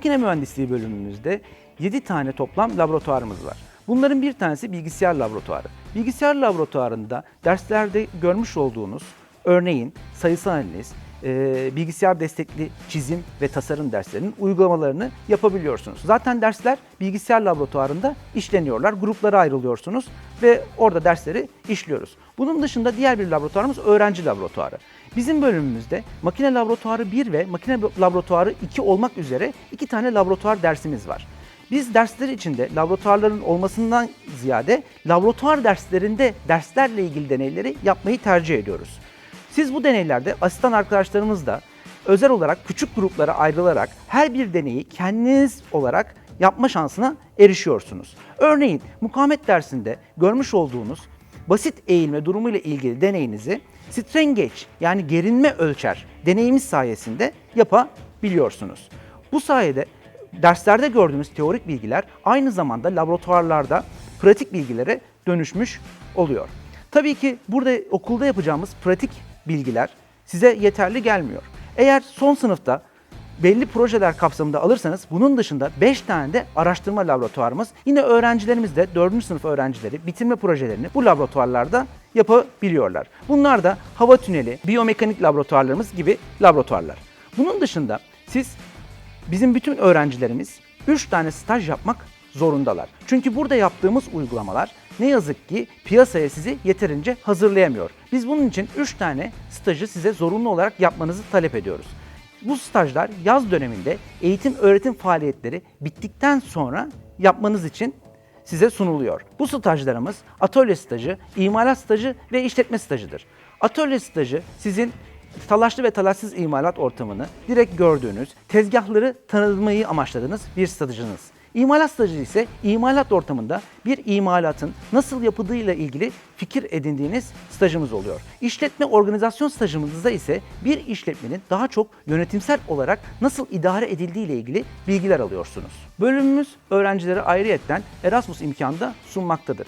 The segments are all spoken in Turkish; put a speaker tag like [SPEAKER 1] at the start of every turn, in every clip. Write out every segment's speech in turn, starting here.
[SPEAKER 1] Makine mühendisliği bölümümüzde 7 tane toplam laboratuvarımız var. Bunların bir tanesi bilgisayar laboratuvarı. Bilgisayar laboratuvarında derslerde görmüş olduğunuz örneğin sayısal analiz, e, bilgisayar destekli çizim ve tasarım derslerinin uygulamalarını yapabiliyorsunuz. Zaten dersler bilgisayar laboratuvarında işleniyorlar. Gruplara ayrılıyorsunuz ve orada dersleri işliyoruz. Bunun dışında diğer bir laboratuvarımız öğrenci laboratuvarı. Bizim bölümümüzde makine laboratuvarı 1 ve makine laboratuvarı 2 olmak üzere iki tane laboratuvar dersimiz var. Biz dersler içinde laboratuvarların olmasından ziyade laboratuvar derslerinde derslerle ilgili deneyleri yapmayı tercih ediyoruz. Siz bu deneylerde asistan arkadaşlarımızla özel olarak küçük gruplara ayrılarak her bir deneyi kendiniz olarak yapma şansına erişiyorsunuz. Örneğin mukavemet dersinde görmüş olduğunuz basit eğilme durumuyla ilgili deneyinizi strain gauge yani gerinme ölçer deneyimiz sayesinde yapabiliyorsunuz. Bu sayede derslerde gördüğünüz teorik bilgiler aynı zamanda laboratuvarlarda pratik bilgilere dönüşmüş oluyor. Tabii ki burada okulda yapacağımız pratik bilgiler size yeterli gelmiyor. Eğer son sınıfta belli projeler kapsamında alırsanız bunun dışında 5 tane de araştırma laboratuvarımız yine öğrencilerimiz de 4. sınıf öğrencileri bitirme projelerini bu laboratuvarlarda yapabiliyorlar. Bunlar da hava tüneli, biyomekanik laboratuvarlarımız gibi laboratuvarlar. Bunun dışında siz bizim bütün öğrencilerimiz 3 tane staj yapmak zorundalar. Çünkü burada yaptığımız uygulamalar ne yazık ki piyasaya sizi yeterince hazırlayamıyor. Biz bunun için 3 tane stajı size zorunlu olarak yapmanızı talep ediyoruz. Bu stajlar yaz döneminde eğitim öğretim faaliyetleri bittikten sonra yapmanız için size sunuluyor. Bu stajlarımız atölye stajı, imalat stajı ve işletme stajıdır. Atölye stajı sizin talaşlı ve talaşsız imalat ortamını direkt gördüğünüz, tezgahları tanımayı amaçladığınız bir stajınız. İmalat stajı ise imalat ortamında bir imalatın nasıl yapıldığıyla ilgili fikir edindiğiniz stajımız oluyor. İşletme organizasyon stajımızda ise bir işletmenin daha çok yönetimsel olarak nasıl idare edildiği ile ilgili bilgiler alıyorsunuz. Bölümümüz öğrencilere ayrıyetten Erasmus imkanı da sunmaktadır.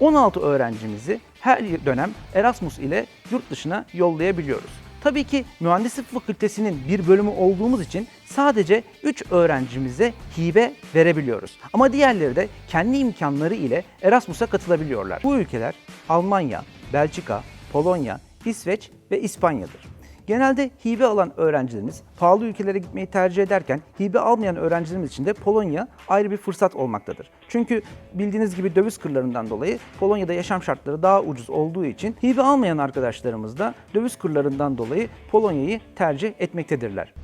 [SPEAKER 1] 16 öğrencimizi her dönem Erasmus ile yurt dışına yollayabiliyoruz. Tabii ki mühendislik fakültesinin bir bölümü olduğumuz için sadece 3 öğrencimize hibe verebiliyoruz. Ama diğerleri de kendi imkanları ile Erasmus'a katılabiliyorlar. Bu ülkeler Almanya, Belçika, Polonya, İsveç ve İspanya'dır. Genelde hibe alan öğrencilerimiz pahalı ülkelere gitmeyi tercih ederken hibe almayan öğrencilerimiz için de Polonya ayrı bir fırsat olmaktadır. Çünkü bildiğiniz gibi döviz kurlarından dolayı Polonya'da yaşam şartları daha ucuz olduğu için hibe almayan arkadaşlarımız da döviz kurlarından dolayı Polonya'yı tercih etmektedirler.